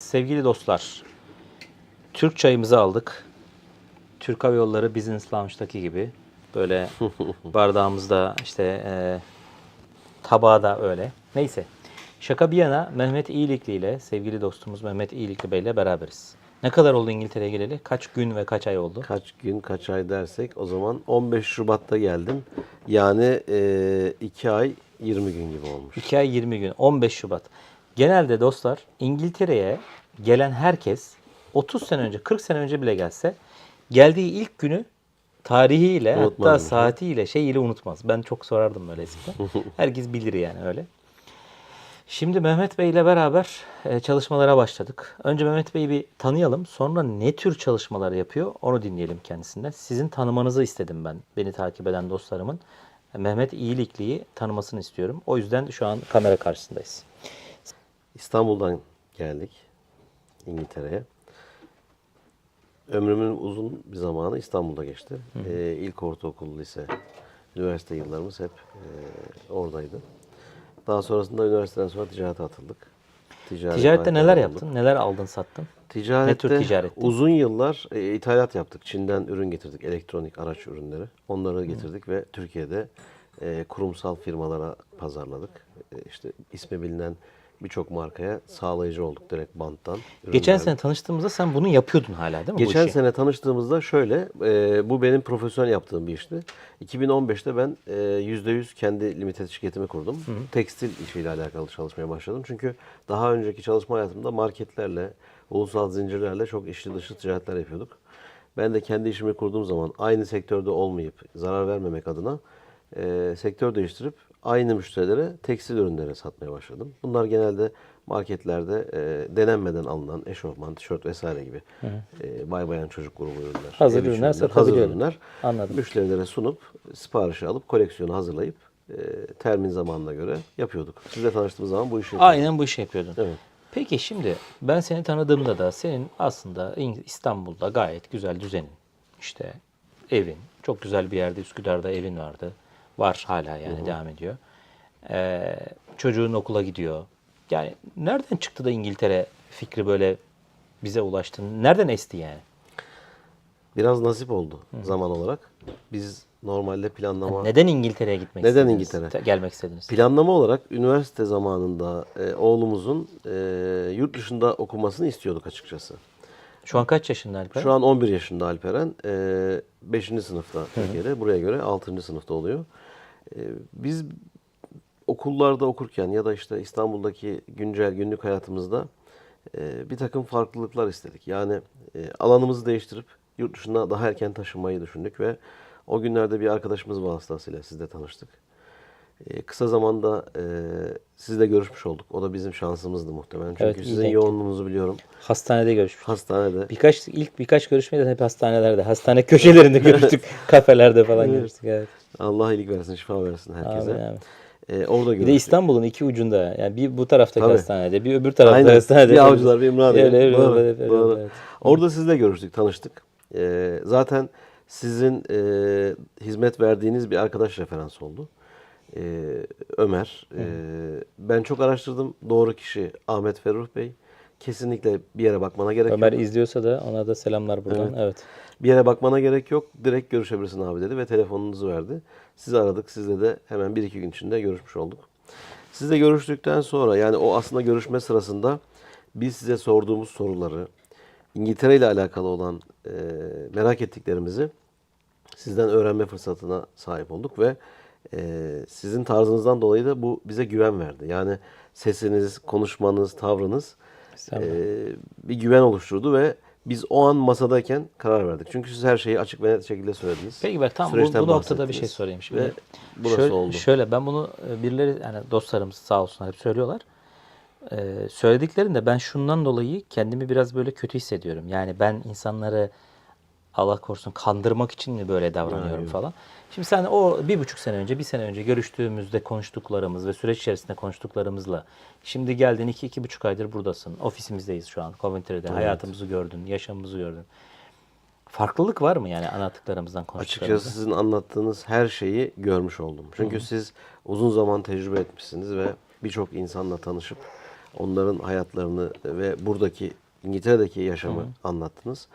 Sevgili dostlar, Türk çayımızı aldık. Türk Hava Yolları Business Lounge'daki gibi böyle bardağımızda işte e, tabağı da öyle. Neyse. Şaka bir yana Mehmet İyilikli ile sevgili dostumuz Mehmet İyilikli Bey ile beraberiz. Ne kadar oldu İngiltere'ye geleli? Kaç gün ve kaç ay oldu? Kaç gün, kaç ay dersek o zaman 15 Şubat'ta geldim. Yani 2 ay 20 gün gibi olmuş. 2 ay 20 gün. 15 Şubat. Genelde dostlar İngiltere'ye gelen herkes 30 sene önce 40 sene önce bile gelse geldiği ilk günü tarihiyle hatta Unutmaz mı? saatiyle şeyiyle unutmaz. Ben çok sorardım böyle eskiden. Herkes bilir yani öyle. Şimdi Mehmet Bey ile beraber e, çalışmalara başladık. Önce Mehmet Bey'i bir tanıyalım. Sonra ne tür çalışmalar yapıyor onu dinleyelim kendisinden. Sizin tanımanızı istedim ben. Beni takip eden dostlarımın. Mehmet İyilikli'yi tanımasını istiyorum. O yüzden şu an kamera karşısındayız. İstanbul'dan geldik İngiltere'ye. Ömrümün uzun bir zamanı İstanbul'da geçti. Ee, ilk ortaokul, lise, üniversite yıllarımız hep e, oradaydı. Daha sonrasında üniversiteden sonra ticarete atıldık. Ticaret Ticarette neler hayatına yaptın? Neler aldın sattın? Ticarette Ne tür ticaretti? uzun yıllar e, ithalat yaptık. Çin'den ürün getirdik, elektronik araç ürünleri. Onları getirdik ve Türkiye'de e, kurumsal firmalara pazarladık. E, işte ismi bilinen birçok markaya sağlayıcı olduk direkt banttan. Geçen sene tanıştığımızda sen bunu yapıyordun hala değil mi? bu Geçen işi? sene tanıştığımızda şöyle, e, bu benim profesyonel yaptığım bir işti. 2015'te ben e, %100 kendi limited şirketimi kurdum. Tekstil işiyle alakalı çalışmaya başladım. Çünkü daha önceki çalışma hayatımda marketlerle, ulusal zincirlerle çok içli dışı ticaretler yapıyorduk. Ben de kendi işimi kurduğum zaman aynı sektörde olmayıp zarar vermemek adına e, sektör değiştirip aynı müşterilere tekstil ürünleri satmaya başladım. Bunlar genelde marketlerde e, denenmeden alınan eşofman, tişört vesaire gibi e, bay bayan çocuk grubu ürünler. Hazır içi ürünler hazır ürünler. Anladım. Müşterilere sunup siparişi alıp koleksiyonu hazırlayıp e, termin zamanına göre yapıyorduk. Sizle tanıştığımız zaman bu işi yapıyorduk. Aynen bu işi yapıyordun. Evet. Peki şimdi ben seni tanıdığımda da senin aslında İstanbul'da gayet güzel düzenin. İşte evin. Çok güzel bir yerde Üsküdar'da evin vardı. Var hala yani devam ediyor. Ee, çocuğun okula gidiyor. Yani nereden çıktı da İngiltere fikri böyle bize ulaştı? Nereden esti yani? Biraz nasip oldu zaman olarak. Biz normalde planlama Neden İngiltere'ye gitmek Neden istediniz? İngiltere? Te- Gelmek istediniz. Planlama olarak üniversite zamanında e, oğlumuzun e, yurt dışında okumasını istiyorduk açıkçası. Şu an kaç yaşında Alper? Şu an 11 yaşında Alperen. 5. sınıfta Türkiye'de. Buraya göre 6. sınıfta oluyor. E, biz okullarda okurken ya da işte İstanbul'daki güncel günlük hayatımızda e, bir takım farklılıklar istedik. Yani e, alanımızı değiştirip yurt dışına daha erken taşınmayı düşündük ve o günlerde bir arkadaşımız vasıtasıyla sizle tanıştık. E, kısa zamanda e, sizle görüşmüş olduk. O da bizim şansımızdı muhtemelen. Çünkü Evet, sizin yoğunluğunuzu biliyorum. Hastanede görüşmüş. Hastanede. Birkaç ilk birkaç görüşmeyi de hep hastanelerde, hastane köşelerinde görüştük, kafelerde falan görüştük. Evet. Allah iyilik versin, şifa versin herkese. Amin, amin. E, orada Bir de görüştük. İstanbul'un iki ucunda yani bir bu taraftaki Tabii. hastanede, bir öbür taraftaki Aynen. hastanede. Bir avcılar, bir İmraniye. Öyle, öyle, Doğru, öyle, öyle, doğru. evet. Orada sizle görüştük, tanıştık. E, zaten sizin e, hizmet verdiğiniz bir arkadaş referans oldu. E, Ömer. E, ben çok araştırdım. Doğru kişi Ahmet Ferruh Bey. Kesinlikle bir yere bakmana gerek Ömer yok. izliyorsa da ona da selamlar buradan. Evet. Bir yere bakmana gerek yok. Direkt görüşebilirsin abi dedi ve telefonunuzu verdi. Sizi aradık. Sizle de hemen bir iki gün içinde görüşmüş olduk. Sizle görüştükten sonra yani o aslında görüşme sırasında biz size sorduğumuz soruları İngiltere ile alakalı olan e, merak ettiklerimizi sizden öğrenme fırsatına sahip olduk ve e, sizin tarzınızdan dolayı da bu bize güven verdi. Yani sesiniz, konuşmanız, tavrınız e, bir güven oluşturdu ve biz o an masadayken karar verdik. Çünkü siz her şeyi açık ve net şekilde söylediniz. Peki ben tam bu, Süreçten bu noktada bir şey sorayım şimdi. Ve burası şöyle, oldu. şöyle ben bunu e, birileri yani dostlarımız sağ olsunlar hep söylüyorlar. Ee, söylediklerinde ben şundan dolayı kendimi biraz böyle kötü hissediyorum. Yani ben insanları Allah korusun kandırmak için mi böyle davranıyorum falan. Şimdi sen o bir buçuk sene önce, bir sene önce görüştüğümüzde konuştuklarımız ve süreç içerisinde konuştuklarımızla şimdi geldin iki, iki buçuk aydır buradasın. Ofisimizdeyiz şu an Coventry'de. Hayatımızı gördün, yaşamımızı gördün. Farklılık var mı yani anlattıklarımızdan konuştuklarımızdan? Açıkçası sizin anlattığınız her şeyi görmüş oldum. Çünkü siz uzun zaman tecrübe etmişsiniz ve birçok insanla tanışıp Onların hayatlarını ve buradaki İngiltere'deki yaşamı anlattınız.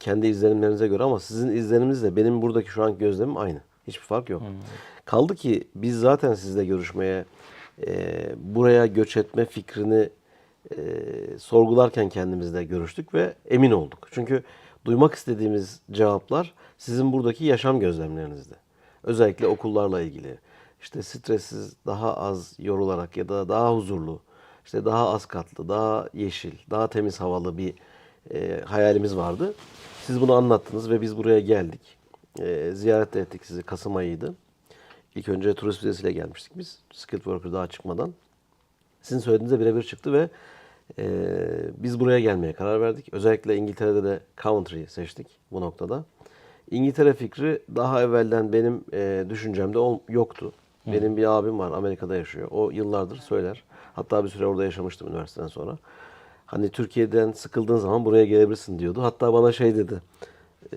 Kendi izlenimlerinize göre ama sizin izleniminizle benim buradaki şu an gözlemim aynı. Hiçbir fark yok. Kaldı ki biz zaten sizle görüşmeye e, buraya göç etme fikrini e, sorgularken kendimizle görüştük ve emin olduk. Çünkü duymak istediğimiz cevaplar sizin buradaki yaşam gözlemlerinizde. Özellikle okullarla ilgili. İşte stressiz, daha az yorularak ya da daha huzurlu, işte daha az katlı, daha yeşil, daha temiz havalı bir e, hayalimiz vardı. Siz bunu anlattınız ve biz buraya geldik. E, ziyaret ettik sizi. Kasım ayıydı. İlk önce turist vizesiyle gelmiştik biz. Skilled Worker daha çıkmadan. Sizin söylediğinizde birebir çıktı ve e, biz buraya gelmeye karar verdik. Özellikle İngiltere'de de Coventry'yi seçtik bu noktada. İngiltere fikri daha evvelden benim e, düşüncemde ol- yoktu. Benim bir abim var Amerika'da yaşıyor. O yıllardır söyler. Hatta bir süre orada yaşamıştım üniversiteden sonra. Hani Türkiye'den sıkıldığın zaman buraya gelebilirsin diyordu. Hatta bana şey dedi.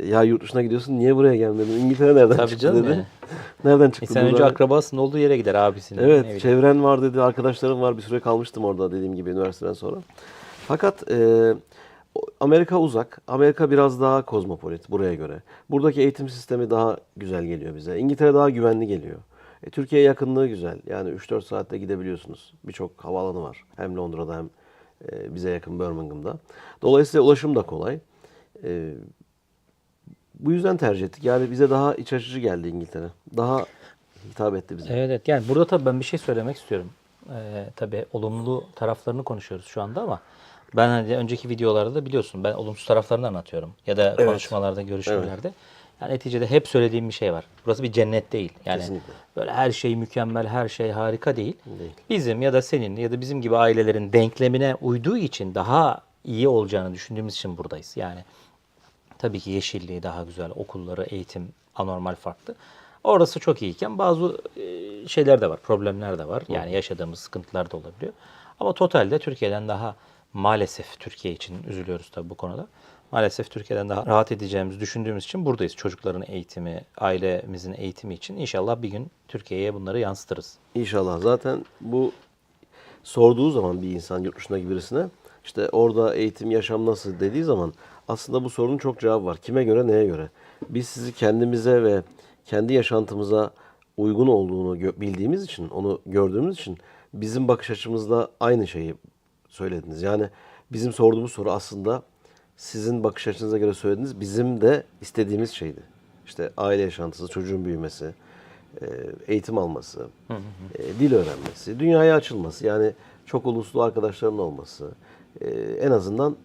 Ya yurt dışına gidiyorsun niye buraya gelmedin? İngiltere nereden Tabii çıktı canım dedi. yani. Nereden çıktı? İnsan önce akrabasının olduğu yere gider abisinin. Evet, bileyim. çevren var dedi, arkadaşlarım var. Bir süre kalmıştım orada dediğim gibi üniversiteden sonra. Fakat e, Amerika uzak. Amerika biraz daha kozmopolit buraya göre. Buradaki eğitim sistemi daha güzel geliyor bize. İngiltere daha güvenli geliyor. E, Türkiye yakınlığı güzel. Yani 3-4 saatte gidebiliyorsunuz. Birçok havaalanı var. Hem Londra'da hem e, bize yakın Birmingham'da. Dolayısıyla ulaşım da kolay. E, bu yüzden tercih ettik. Yani bize daha iç açıcı geldi İngiltere. Daha hitap etti bize. Evet, evet. Yani burada tabii ben bir şey söylemek istiyorum. Ee, tabii olumlu taraflarını konuşuyoruz şu anda ama ben hani önceki videolarda da biliyorsun ben olumsuz taraflarını anlatıyorum. Ya da konuşmalarda, görüşmelerde. Yani neticede hep söylediğim bir şey var. Burası bir cennet değil. Yani Kesinlikle. böyle her şey mükemmel, her şey harika değil. Değil. Bizim ya da senin ya da bizim gibi ailelerin denklemine uyduğu için daha iyi olacağını düşündüğümüz için buradayız. Yani Tabii ki yeşilliği daha güzel, okulları, eğitim anormal farklı. Orası çok iyiyken bazı e, şeyler de var, problemler de var. Yani yaşadığımız sıkıntılar da olabiliyor. Ama totalde Türkiye'den daha maalesef Türkiye için üzülüyoruz tabii bu konuda. Maalesef Türkiye'den daha rahat edeceğimizi düşündüğümüz için buradayız. Çocukların eğitimi, ailemizin eğitimi için inşallah bir gün Türkiye'ye bunları yansıtırız. İnşallah. Zaten bu sorduğu zaman bir insan yurt dışındaki birisine işte orada eğitim, yaşam nasıl dediği zaman aslında bu sorunun çok cevabı var. Kime göre, neye göre? Biz sizi kendimize ve kendi yaşantımıza uygun olduğunu bildiğimiz için, onu gördüğümüz için bizim bakış açımızda aynı şeyi söylediniz. Yani bizim sorduğumuz soru aslında sizin bakış açınıza göre söylediğiniz bizim de istediğimiz şeydi. İşte aile yaşantısı, çocuğun büyümesi, e, eğitim alması, e, dil öğrenmesi, dünyaya açılması, yani çok uluslu arkadaşların olması, e, en azından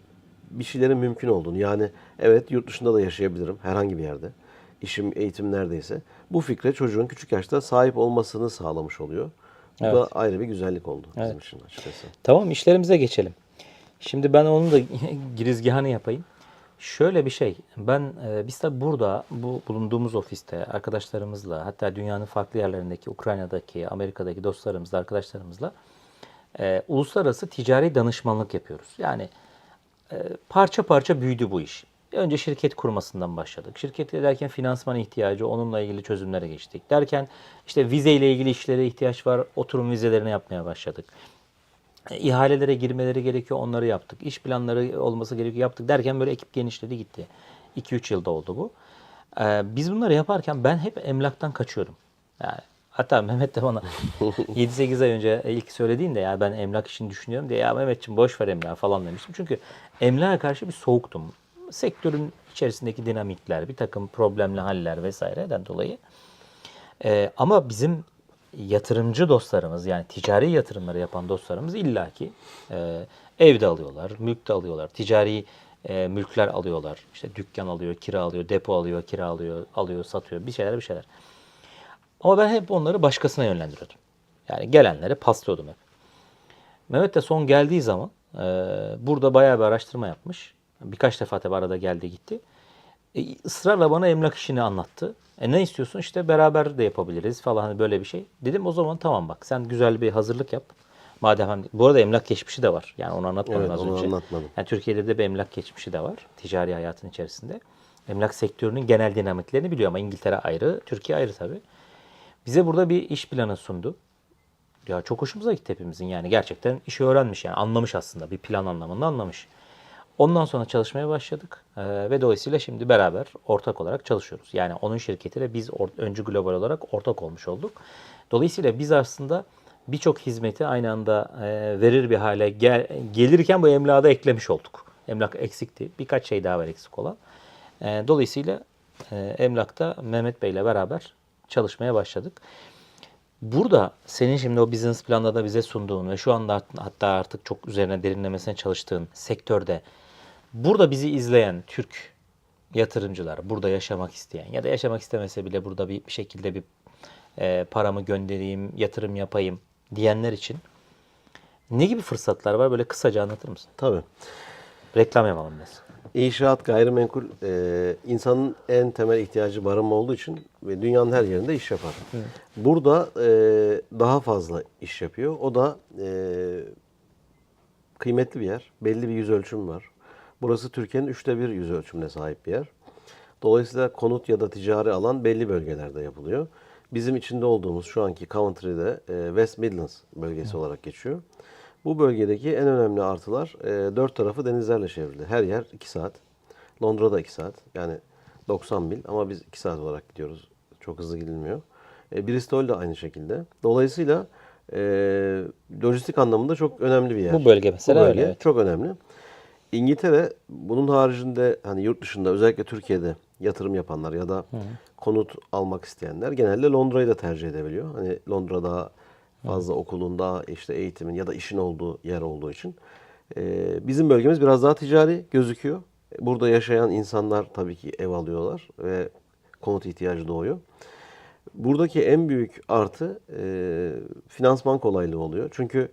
bir şeylerin mümkün olduğunu. Yani evet yurt dışında da yaşayabilirim herhangi bir yerde. İşim, eğitim neredeyse. Bu fikre çocuğun küçük yaşta sahip olmasını sağlamış oluyor. Bu da ayrı bir güzellik oldu bizim için açıkçası. Tamam işlerimize geçelim. Şimdi ben onun da girizgahını yapayım. Şöyle bir şey. Ben e, biz tabi burada bu bulunduğumuz ofiste arkadaşlarımızla hatta dünyanın farklı yerlerindeki Ukrayna'daki, Amerika'daki dostlarımızla, arkadaşlarımızla e, uluslararası ticari danışmanlık yapıyoruz. Yani e, parça parça büyüdü bu iş. Önce şirket kurmasından başladık. Şirket derken finansman ihtiyacı, onunla ilgili çözümlere geçtik. Derken işte vizeyle ilgili işlere ihtiyaç var, oturum vizelerini yapmaya başladık. E, ihalelere girmeleri gerekiyor, onları yaptık. İş planları olması gerekiyor, yaptık. Derken böyle ekip genişledi gitti. 2-3 yılda oldu bu. Ee, biz bunları yaparken ben hep emlaktan kaçıyorum. Yani hatta Mehmet de bana 7-8 ay önce ilk söylediğinde ya ben emlak işini düşünüyorum diye ya Mehmetciğim boş ver emlak falan demiştim. Çünkü emlağa karşı bir soğuktum. Sektörün içerisindeki dinamikler, bir takım problemli haller vesaireden dolayı. Ee, ama bizim yatırımcı dostlarımız yani ticari yatırımları yapan dostlarımız illaki e, evde alıyorlar, mülk de alıyorlar, ticari e, mülkler alıyorlar. İşte dükkan alıyor, kira alıyor, depo alıyor, kira alıyor, alıyor, satıyor bir şeyler bir şeyler. Ama ben hep onları başkasına yönlendiriyordum. Yani gelenlere paslıyordum hep. Mehmet de son geldiği zaman e, burada bayağı bir araştırma yapmış. Birkaç defa tabi arada geldi gitti. E, ısrarla bana emlak işini anlattı. E ne istiyorsun? İşte beraber de yapabiliriz falan hani böyle bir şey. Dedim o zaman tamam bak sen güzel bir hazırlık yap. Madem hani, bu arada emlak geçmişi de var. Yani onu anlatmadım Evet, az onu önce. anlatmadım. Yani Türkiye'de de bir emlak geçmişi de var. Ticari hayatın içerisinde. Emlak sektörünün genel dinamiklerini biliyor ama İngiltere ayrı, Türkiye ayrı tabii. Bize burada bir iş planı sundu. Ya çok hoşumuza gitti hepimizin yani gerçekten işi öğrenmiş yani anlamış aslında bir plan anlamında anlamış. Ondan sonra çalışmaya başladık Ee, ve dolayısıyla şimdi beraber ortak olarak çalışıyoruz. Yani onun şirketiyle biz öncü global olarak ortak olmuş olduk. Dolayısıyla biz aslında birçok hizmeti aynı anda e, verir bir hale gel- gelirken bu emlağı da eklemiş olduk. Emlak eksikti. Birkaç şey daha var eksik olan. E, dolayısıyla e, emlakta Mehmet Bey ile beraber çalışmaya başladık. Burada senin şimdi o business planda da bize sunduğun ve şu anda hat- hatta artık çok üzerine derinlemesine çalıştığın sektörde burada bizi izleyen Türk yatırımcılar, burada yaşamak isteyen ya da yaşamak istemese bile burada bir, bir şekilde bir e, paramı göndereyim, yatırım yapayım diyenler için ne gibi fırsatlar var? Böyle kısaca anlatır mısın? Tabii. Reklam yapalım biz. İnşaat gayrimenkul e, insanın en temel ihtiyacı barınma olduğu için ve dünyanın her yerinde iş yapar. Burada e, daha fazla iş yapıyor. O da e, kıymetli bir yer. Belli bir yüz ölçüm var. Burası Türkiye'nin üçte bir yüz ölçümüne sahip bir yer. Dolayısıyla konut ya da ticari alan belli bölgelerde yapılıyor. Bizim içinde olduğumuz şu anki Coventry'de e, West Midlands bölgesi olarak geçiyor. Bu bölgedeki en önemli artılar e, dört tarafı denizlerle çevrili. Her yer 2 saat. Londra'da 2 saat. Yani 90 mil ama biz 2 saat olarak gidiyoruz. Çok hızlı gidilmiyor. E, Bristol de aynı şekilde. Dolayısıyla e, lojistik anlamında çok önemli bir yer. Bu bölge mesela Bu bölge öyle, evet. çok önemli. İngiltere bunun haricinde hani yurt dışında özellikle Türkiye'de yatırım yapanlar ya da konut almak isteyenler genelde Londra'yı da tercih edebiliyor. Hani Londra daha fazla okulun daha işte eğitimin ya da işin olduğu yer olduğu için. Ee, bizim bölgemiz biraz daha ticari gözüküyor. Burada yaşayan insanlar tabii ki ev alıyorlar ve konut ihtiyacı doğuyor. Buradaki en büyük artı e, finansman kolaylığı oluyor. Çünkü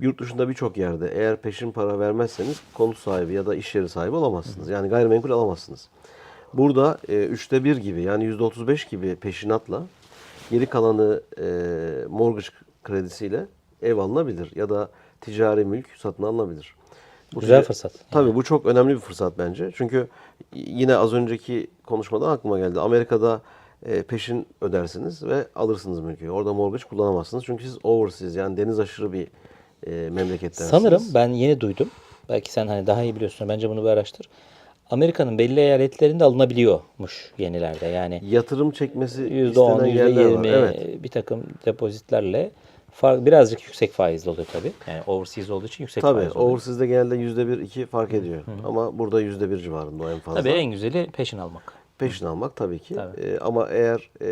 yurt dışında birçok yerde eğer peşin para vermezseniz konut sahibi ya da iş yeri sahibi olamazsınız. Yani gayrimenkul alamazsınız. Burada e, üçte bir gibi yani yüzde otuz beş gibi peşinatla geri kalanı e, mortgage kredisiyle ev alınabilir ya da ticari mülk satın alınabilir. Bu Güzel tica- fırsat. Tabii bu çok önemli bir fırsat bence. Çünkü yine az önceki konuşmadan aklıma geldi. Amerika'da e, peşin ödersiniz ve alırsınız mülkü. Orada mortgage kullanamazsınız. Çünkü siz overseas yani deniz aşırı bir e, memlekettensiniz. Sanırım ben yeni duydum. Belki sen hani daha iyi biliyorsun. Bence bunu bir araştır. Amerika'nın belli eyaletlerinde alınabiliyormuş yenilerde. Yani yatırım çekmesi %10, istenen yerler var. %20 Evet. bir takım depozitlerle fark, birazcık yüksek faizli oluyor tabii. Yani overseas olduğu için yüksek Tabii faiz oluyor. overseas'de genelde yüzde bir iki fark ediyor. Ama burada yüzde bir civarında o en fazla. Tabii en güzeli peşin almak. Peşin almak tabii ki. Tabii. Ee, ama eğer e,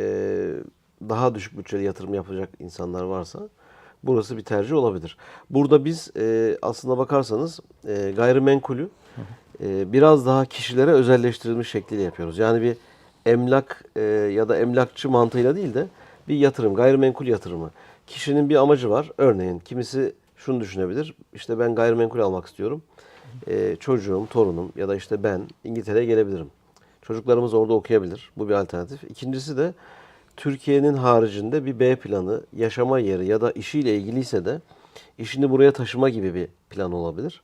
daha düşük bütçeli yatırım yapacak insanlar varsa burası bir tercih olabilir. Burada biz e, aslında bakarsanız e, gayrimenkulü e, biraz daha kişilere özelleştirilmiş şekliyle yapıyoruz. Yani bir emlak e, ya da emlakçı mantığıyla değil de bir yatırım, gayrimenkul yatırımı. Kişinin bir amacı var. Örneğin kimisi şunu düşünebilir. İşte ben gayrimenkul almak istiyorum. E, çocuğum, torunum ya da işte ben İngiltere'ye gelebilirim. Çocuklarımız orada okuyabilir. Bu bir alternatif. İkincisi de Türkiye'nin haricinde bir B planı, yaşama yeri ya da işiyle ilgiliyse de işini buraya taşıma gibi bir plan olabilir.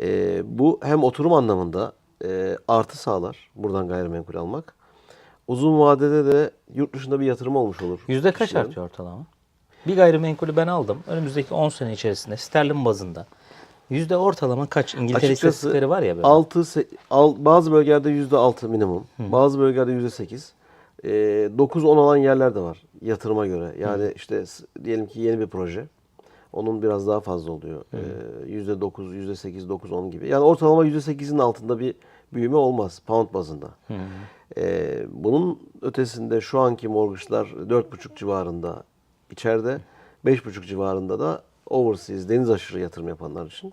E, bu hem oturum anlamında e, artı sağlar buradan gayrimenkul almak. Uzun vadede de yurt dışında bir yatırım olmuş olur. Yüzde kaç kişilerin. artıyor ortalama? Bir gayrimenkulü ben aldım. Önümüzdeki 10 sene içerisinde sterlin bazında. Yüzde ortalama kaç? İngiltere istatistikleri var ya böyle. 6, al, bazı bölgelerde yüzde 6 minimum. Hı. Bazı bölgelerde yüzde 8. Ee, 9-10 olan yerler de var yatırıma göre. Yani Hı. işte diyelim ki yeni bir proje. Onun biraz daha fazla oluyor. E, %9, %8, 9-10 gibi. Yani ortalama %8'in altında bir büyüme olmaz pound bazında. Hı. Ee, bunun ötesinde şu anki mortgage'lar 4,5 civarında içeride, 5,5 civarında da overseas, deniz aşırı yatırım yapanlar için.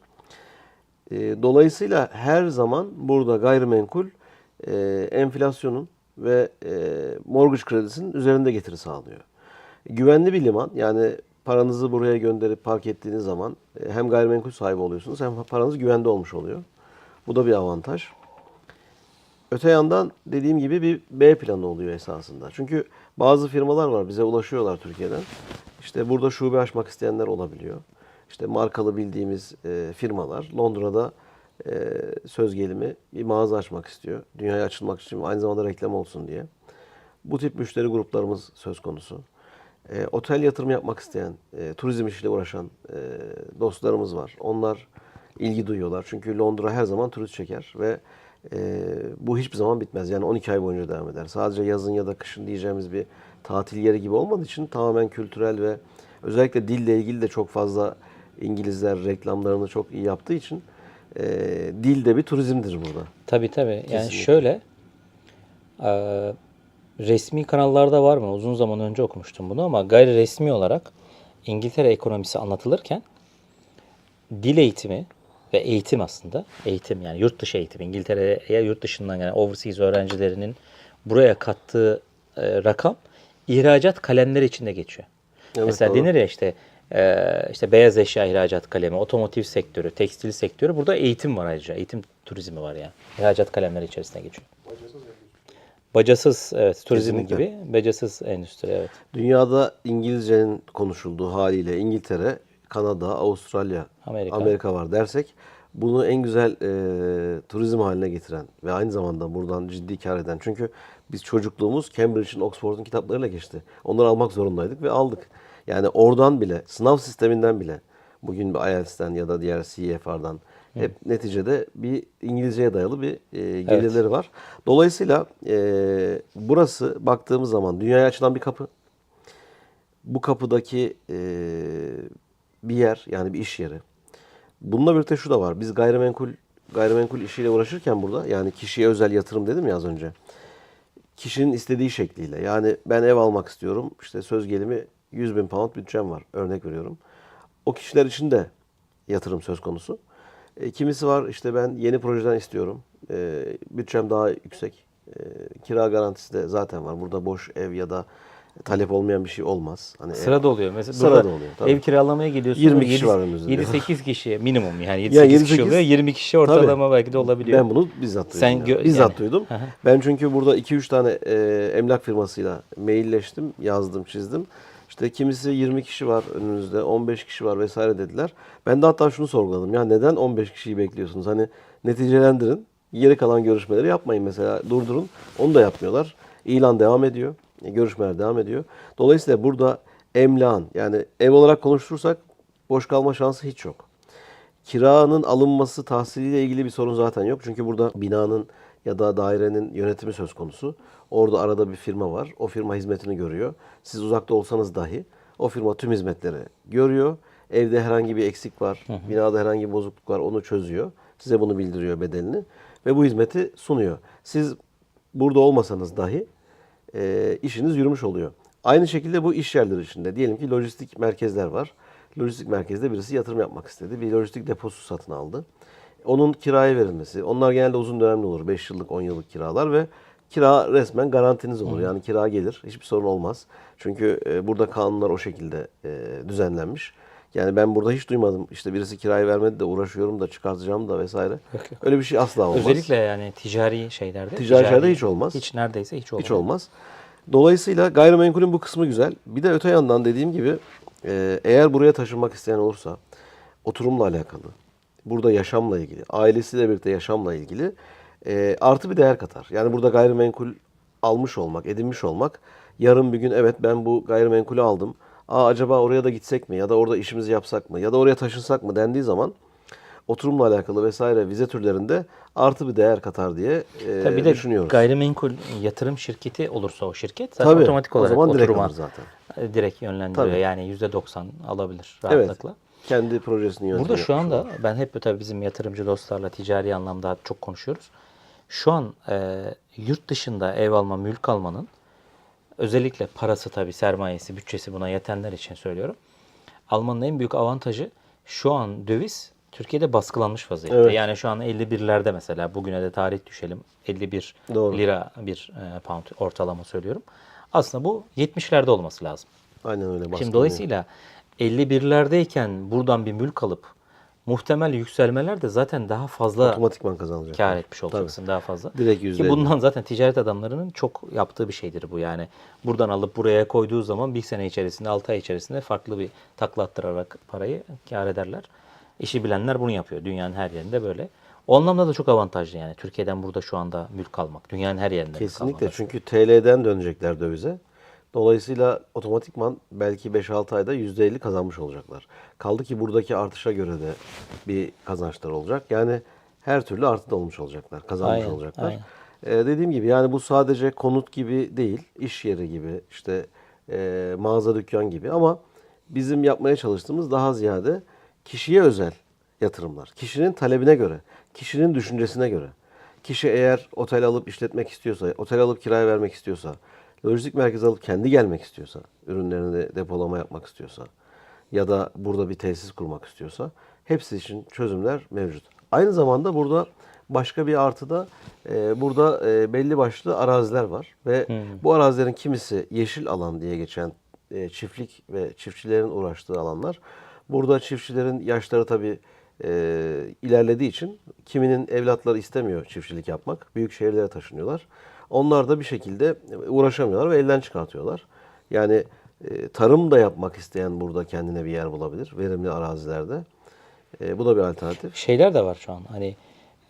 E, dolayısıyla her zaman burada gayrimenkul e, enflasyonun ve e, mortgage kredisinin üzerinde getiri sağlıyor. Güvenli bir liman yani paranızı buraya gönderip park ettiğiniz zaman e, hem gayrimenkul sahibi oluyorsunuz hem paranız güvende olmuş oluyor. Bu da bir avantaj. Öte yandan dediğim gibi bir B planı oluyor esasında. Çünkü bazı firmalar var bize ulaşıyorlar Türkiye'den. İşte burada şube açmak isteyenler olabiliyor. İşte markalı bildiğimiz e, firmalar Londra'da e, söz gelimi bir mağaza açmak istiyor. Dünyaya açılmak için aynı zamanda reklam olsun diye. Bu tip müşteri gruplarımız söz konusu. E, otel yatırım yapmak isteyen, e, turizm işiyle uğraşan e, dostlarımız var. Onlar ilgi duyuyorlar. Çünkü Londra her zaman turist çeker ve e, bu hiçbir zaman bitmez. Yani 12 ay boyunca devam eder. Sadece yazın ya da kışın diyeceğimiz bir tatil yeri gibi olmadığı için tamamen kültürel ve özellikle dille ilgili de çok fazla İngilizler reklamlarını çok iyi yaptığı için e, dil de bir turizmdir burada. Tabii tabii. Yani Kesinlikle. şöyle e, resmi kanallarda var mı? Uzun zaman önce okumuştum bunu ama gayri resmi olarak İngiltere ekonomisi anlatılırken dil eğitimi ve eğitim aslında eğitim yani yurt dışı eğitim İngiltere'ye yurt dışından gelen overseas öğrencilerinin buraya kattığı e, rakam ihracat kalemleri içinde geçiyor. Evet, Mesela doğru. denir ya işte işte beyaz eşya ihracat kalemi, otomotiv sektörü, tekstil sektörü. Burada eğitim var ayrıca. Eğitim turizmi var yani. İhracat kalemleri içerisine geçiyor. Bacasız evet turizm Kesinlikle. gibi bacasız endüstri evet. Dünyada İngilizcenin konuşulduğu haliyle İngiltere, Kanada, Avustralya, Amerika. Amerika, var dersek bunu en güzel e, turizm haline getiren ve aynı zamanda buradan ciddi kar eden. Çünkü biz çocukluğumuz Cambridge'in, Oxford'un kitaplarıyla geçti. Onları almak zorundaydık ve aldık. Yani oradan bile, sınav sisteminden bile bugün bir IELTS'ten ya da diğer CEFR'dan hep neticede bir İngilizceye dayalı bir e, gelirleri var. Dolayısıyla e, burası baktığımız zaman dünyaya açılan bir kapı bu kapıdaki e, bir yer yani bir iş yeri. Bununla birlikte şu da var. Biz gayrimenkul gayrimenkul işiyle uğraşırken burada yani kişiye özel yatırım dedim ya az önce. Kişinin istediği şekliyle. Yani ben ev almak istiyorum. İşte söz gelimi 100 bin pound bütçem var. Örnek veriyorum. O kişiler için de yatırım söz konusu. E, kimisi var işte ben yeni projeden istiyorum. E, bütçem daha yüksek. E, kira garantisi de zaten var. Burada boş ev ya da talep olmayan bir şey olmaz. Hani ev- Sırada oluyor. Mesela Sırada oluyor, tabii. Ev kiralamaya geliyorsun. 20 kişi var önümüzde. 7-8 kişi minimum yani 7-8 Ya kişi 7-8 oluyor. 20 kişi ortalama belki de olabiliyor. Ben bunu bizzat duydum. Sen yani. bizzat yani. duydum. Ben çünkü burada 2-3 tane e, emlak firmasıyla mailleştim, yazdım, çizdim. İşte kimisi 20 kişi var önünüzde, 15 kişi var vesaire dediler. Ben de hatta şunu sorguladım. Ya neden 15 kişiyi bekliyorsunuz? Hani neticelendirin. Geri kalan görüşmeleri yapmayın mesela. Durdurun. Onu da yapmıyorlar. İlan devam ediyor. E, Görüşmeler devam ediyor. Dolayısıyla burada emlakın yani ev olarak konuşursak boş kalma şansı hiç yok. Kiranın alınması tahsiliyle ilgili bir sorun zaten yok. Çünkü burada binanın ya da dairenin yönetimi söz konusu. Orada arada bir firma var. O firma hizmetini görüyor. Siz uzakta olsanız dahi o firma tüm hizmetleri görüyor. Evde herhangi bir eksik var, binada herhangi bir bozukluk var onu çözüyor. Size bunu bildiriyor bedelini ve bu hizmeti sunuyor. Siz burada olmasanız dahi e, işiniz yürümüş oluyor. Aynı şekilde bu iş yerleri içinde diyelim ki lojistik merkezler var. Lojistik merkezde birisi yatırım yapmak istedi. Bir lojistik deposu satın aldı. Onun kiraya verilmesi. Onlar genelde uzun dönemli olur. 5 yıllık, 10 yıllık kiralar ve kira resmen garantiniz olur. Yani kira gelir. Hiçbir sorun olmaz. Çünkü e, burada kanunlar o şekilde e, düzenlenmiş. Yani ben burada hiç duymadım. İşte birisi kirayı vermedi de uğraşıyorum da çıkartacağım da vesaire. Öyle bir şey asla olmaz. Özellikle yani ticari şeylerde. Ticari şeylerde hiç olmaz. Hiç neredeyse hiç olmaz. Hiç olmaz. Dolayısıyla gayrimenkulün bu kısmı güzel. Bir de öte yandan dediğim gibi e, eğer buraya taşınmak isteyen olursa oturumla alakalı, burada yaşamla ilgili, ailesiyle birlikte yaşamla ilgili e, artı bir değer katar. Yani burada gayrimenkul almış olmak, edinmiş olmak yarın bir gün evet ben bu gayrimenkulü aldım. Aa acaba oraya da gitsek mi ya da orada işimizi yapsak mı ya da oraya taşınsak mı dendiği zaman oturumla alakalı vesaire vize türlerinde artı bir değer katar diye e, Tabii de düşünüyoruz. gayrimenkul yatırım şirketi olursa o şirket zaten Tabii, otomatik o olarak zaman direkt oturuma zaten. direkt yönlendiriyor. Tabii. Yani %90 alabilir Evet. Kendi projesini yönetiyor. Burada şu anda ben hep tabii bizim yatırımcı dostlarla ticari anlamda çok konuşuyoruz. Şu an e, yurt dışında ev alma, mülk almanın özellikle parası tabii sermayesi, bütçesi buna yetenler için söylüyorum. Almanın en büyük avantajı şu an döviz Türkiye'de baskılanmış vaziyette. Evet. Yani şu an 51'lerde mesela bugüne de tarih düşelim. 51 Doğru. lira bir e, pound ortalama söylüyorum. Aslında bu 70'lerde olması lazım. Aynen öyle. Şimdi baskılanıyor. dolayısıyla 51'lerdeyken buradan bir mülk alıp muhtemel yükselmeler de zaten daha fazla otomatikman kazanacak. kar etmiş olacaksın daha fazla. Direkt yüzde Ki bundan zaten ticaret adamlarının çok yaptığı bir şeydir bu yani. Buradan alıp buraya koyduğu zaman bir sene içerisinde 6 ay içerisinde farklı bir takla attırarak parayı kar ederler. İşi bilenler bunu yapıyor. Dünyanın her yerinde böyle. O anlamda da çok avantajlı yani. Türkiye'den burada şu anda mülk almak. Dünyanın her yerinde mülk Kesinlikle almak. çünkü TL'den dönecekler dövize. Dolayısıyla otomatikman belki 5-6 ayda %50 kazanmış olacaklar. Kaldı ki buradaki artışa göre de bir kazançlar olacak. Yani her türlü artıda olmuş olacaklar, kazanmış Aynen, olacaklar. aynen. Ee, dediğim gibi yani bu sadece konut gibi değil, iş yeri gibi, işte e, mağaza dükkan gibi ama bizim yapmaya çalıştığımız daha ziyade kişiye özel yatırımlar. Kişinin talebine göre, kişinin düşüncesine göre. Kişi eğer otel alıp işletmek istiyorsa, otel alıp kiraya vermek istiyorsa, lojistik merkez alıp kendi gelmek istiyorsa, ürünlerini de depolama yapmak istiyorsa ya da burada bir tesis kurmak istiyorsa hepsi için çözümler mevcut. Aynı zamanda burada başka bir artı da e, burada e, belli başlı araziler var ve bu arazilerin kimisi yeşil alan diye geçen e, çiftlik ve çiftçilerin uğraştığı alanlar. Burada çiftçilerin yaşları tabii e, ilerlediği için kiminin evlatları istemiyor çiftçilik yapmak. Büyük şehirlere taşınıyorlar. Onlar da bir şekilde uğraşamıyorlar ve elden çıkartıyorlar. Yani e, tarım da yapmak isteyen burada kendine bir yer bulabilir. Verimli arazilerde. E, bu da bir alternatif. Şeyler de var şu an. Hani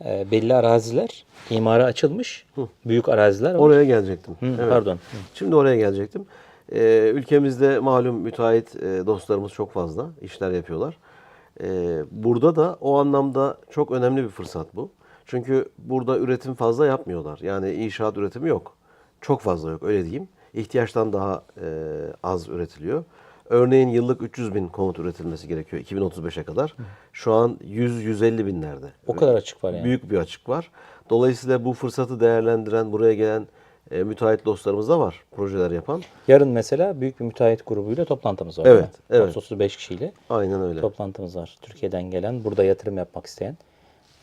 e, belli araziler imara açılmış. Büyük araziler var. Oraya gelecektim. Hı, Evet. Pardon. Şimdi oraya gelecektim. Ee, ülkemizde malum müteahhit e, dostlarımız çok fazla işler yapıyorlar. Ee, burada da o anlamda çok önemli bir fırsat bu. Çünkü burada üretim fazla yapmıyorlar. Yani inşaat üretimi yok. Çok fazla yok öyle diyeyim. İhtiyaçtan daha e, az üretiliyor. Örneğin yıllık 300 bin konut üretilmesi gerekiyor 2035'e kadar. Şu an 100-150 binlerde. O kadar açık var yani. Büyük bir açık var. Dolayısıyla bu fırsatı değerlendiren, buraya gelen e, müteahhit dostlarımız da var. Projeler yapan. Yarın mesela büyük bir müteahhit grubuyla toplantımız var. Evet, evet. 35 kişiyle Aynen öyle. toplantımız var. Türkiye'den gelen, burada yatırım yapmak isteyen,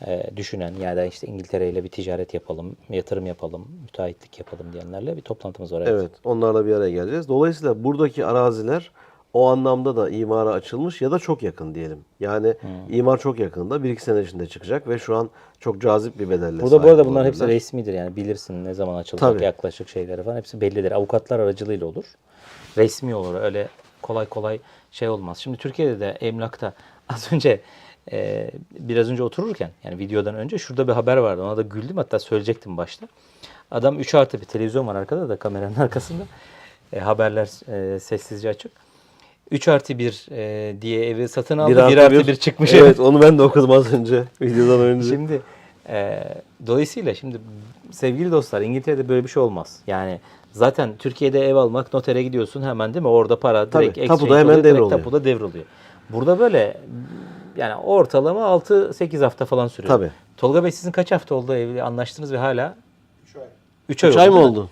e, düşünen ya da işte İngiltere ile bir ticaret yapalım, yatırım yapalım, müteahhitlik yapalım diyenlerle bir toplantımız var. Evet, onlarla bir araya geleceğiz. Dolayısıyla buradaki araziler o anlamda da imara açılmış ya da çok yakın diyelim. Yani Hmm. imar çok yakında, bir iki sene içinde çıkacak ve şu an çok cazip bir bedelle Burada bu arada bunların hepsi resmidir yani bilirsin ne zaman açılacak Tabii. yaklaşık şeyleri falan hepsi bellidir. Avukatlar aracılığıyla olur. Resmi olur öyle kolay kolay şey olmaz. Şimdi Türkiye'de de emlakta az önce e, biraz önce otururken yani videodan önce şurada bir haber vardı ona da güldüm hatta söyleyecektim başta. Adam 3 artı bir televizyon var arkada da kameranın arkasında. E, haberler e, sessizce açık. 3 artı 1 e, diye evi satın aldı. 1 artı 1 çıkmış. Evet, onu ben de okudum az önce videodan önce. Şimdi e, dolayısıyla şimdi sevgili dostlar İngiltere'de böyle bir şey olmaz. Yani zaten Türkiye'de ev almak notere gidiyorsun hemen değil mi? Orada para Tabii, direkt tapuda exchange hemen devroluyor. Tapuda devroluyor. Burada böyle yani ortalama 6-8 hafta falan sürüyor. Tabii. Tolga Bey sizin kaç hafta oldu evli anlaştınız ve hala 3 ay. 3 ay mı değil mi? oldu?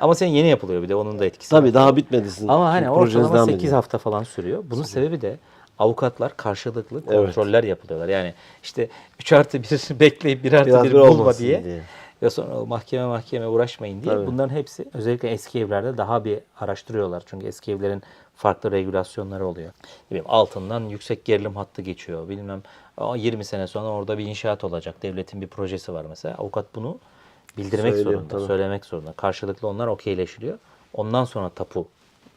Ama senin yeni yapılıyor bir de onun da etkisi. var. Tabii daha bitmedi sizin. Ama hani ortalama devam 8 ediyor. hafta falan sürüyor. Bunun sebebi de avukatlar karşılıklı kontroller yapılıyorlar. Yani işte 3 artı 1 bekleyip 1 artı Biraz 1 bir bulma diye. diye. Ve sonra o mahkeme mahkeme uğraşmayın diye. Tabii. Bunların hepsi özellikle eski evlerde daha bir araştırıyorlar. Çünkü eski evlerin farklı regülasyonları oluyor. Bileyim, altından yüksek gerilim hattı geçiyor. Bilmem aa, 20 sene sonra orada bir inşaat olacak. Devletin bir projesi var mesela. Avukat bunu bildirmek Söylüyor, zorunda, tabii. söylemek zorunda. Karşılıklı onlar okeyleşiliyor. Ondan sonra tapu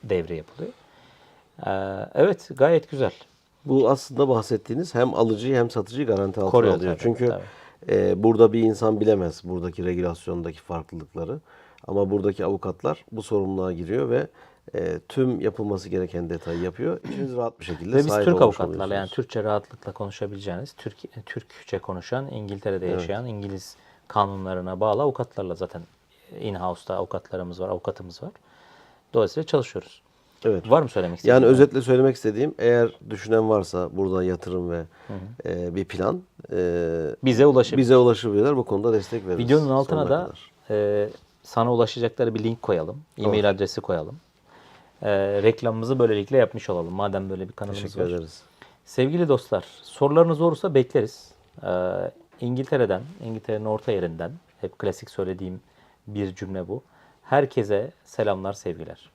devre yapılıyor. Ee, evet gayet güzel. Bu aslında bahsettiğiniz hem alıcıyı hem satıcıyı garanti altına Koruyor alıyor. tabii, Çünkü tabii. e, burada bir insan bilemez buradaki regülasyondaki farklılıkları. Ama buradaki avukatlar bu sorumluluğa giriyor ve e, tüm yapılması gereken detayı yapıyor. İçiniz rahat bir şekilde Ve biz Türk avukatlarla yani. Türkçe rahatlıkla konuşabileceğiniz, Türk, Türkçe konuşan, İngiltere'de yaşayan, İngiliz kanunlarına bağlı avukatlarla zaten in-house'da avukatlarımız var, avukatımız var. Dolayısıyla çalışıyoruz. Evet. Var mı söylemek istediğin? Yani özetle söylemek istediğim eğer düşünen varsa burada yatırım ve e, bir plan e, Bize ulaşıp bize ulaşabilirler. Bu konuda destek veririz. videonun altına da kadar. e, sana ulaşacakları bir link koyalım. E-mail adresi koyalım. E, reklamımızı böylelikle yapmış olalım. Madem böyle bir kanalımız Teşekkür var. ederiz. Sevgili dostlar, sorularınız olursa bekleriz. Ee, İngiltere'den, İngiltere'nin orta yerinden, hep klasik söylediğim bir cümle bu. Herkese selamlar, sevgiler.